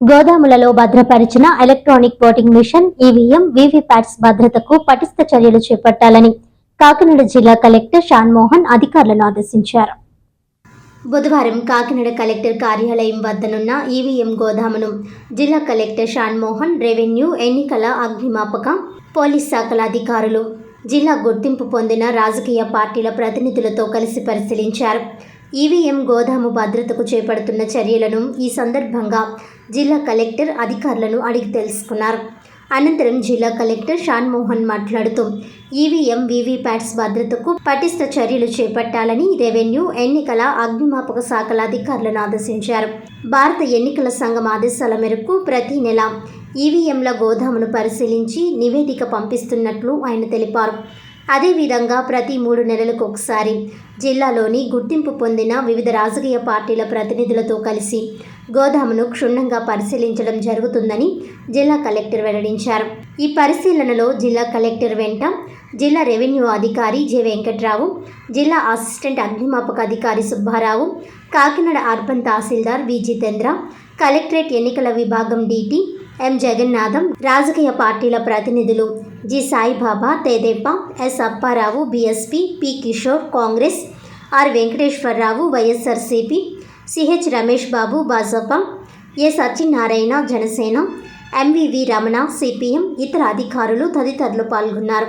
గోదాములలో భద్రపరిచిన electronic voting machine EVM VVPATs భద్రతకు పటిష్ట చర్యలు చేపట్టాలని కాకినాడ జిల్లా కలెక్టర్ షాన్మోహన్ అధికారులను ఆదేశించారు. బుధవారం కాకినాడ కలెక్టర్ కార్యాలయం వద్దనున్న ఈవీఎం గోదామును జిల్లా కలెక్టర్ షాన్మోహన్ రెవెన్యూ ఎన్నికల అగ్నిమాపక పోలీస్ శాఖల అధికారులు జిల్లా గుర్తింపు పొందిన రాజకీయ పార్టీల ప్రతినిధులతో కలిసి పరిశీలించారు. ఈవీఎం గోదాము భద్రతకు చేపడుతున్న చర్యలను ఈ సందర్భంగా జిల్లా కలెక్టర్ అధికారులను అడిగి తెలుసుకున్నారు. అనంతరం జిల్లా కలెక్టర్ షాన్మోహన్ మాట్లాడుతూ ఈవీఎం వీవీప్యాట్స్ భద్రతకు పటిష్ట చర్యలు చేపట్టాలని రెవెన్యూ ఎన్నికల అగ్నిమాపక శాఖల అధికారులను ఆదేశించారు. భారత ఎన్నికల సంఘం ఆదేశాల మేరకు ప్రతి నెల ఈవీఎంల గోదామును పరిశీలించి నివేదిక పంపిస్తున్నట్లు ఆయన తెలిపారు. అదేవిధంగా ప్రతి మూడు నెలలకు ఒకసారి జిల్లాలోని గుర్తింపు పొందిన వివిధ రాజకీయ పార్టీల ప్రతినిధులతో కలిసి గోదామును క్షుణ్ణంగా పరిశీలించడం జరుగుతుందని జిల్లా కలెక్టర్ వెల్లడించారు. ఈ పరిశీలనలో జిల్లా కలెక్టర్ వెంట జిల్లా రెవెన్యూ అధికారి జె వెంకట్రావు జిల్లా అసిస్టెంట్ అగ్నిమాపక అధికారి Subbarao Kakinada urban Tahsildar V Jitendra collectorate ఎన్నికల విభాగం డీటీ ఎం జగన్నాథం రాజకీయ పార్టీల ప్రతినిధులు G Saibaba Tedepa S Apparao BSP P Kishore Congress R Venkateswararao YSRCP CH Ramesh Babu Bhajapa A Satyanarayana Janasena MVV Ramana CPM ఇతర అధికారులు తదితరులు పాల్గొన్నారు.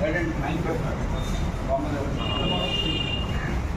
Guidance nine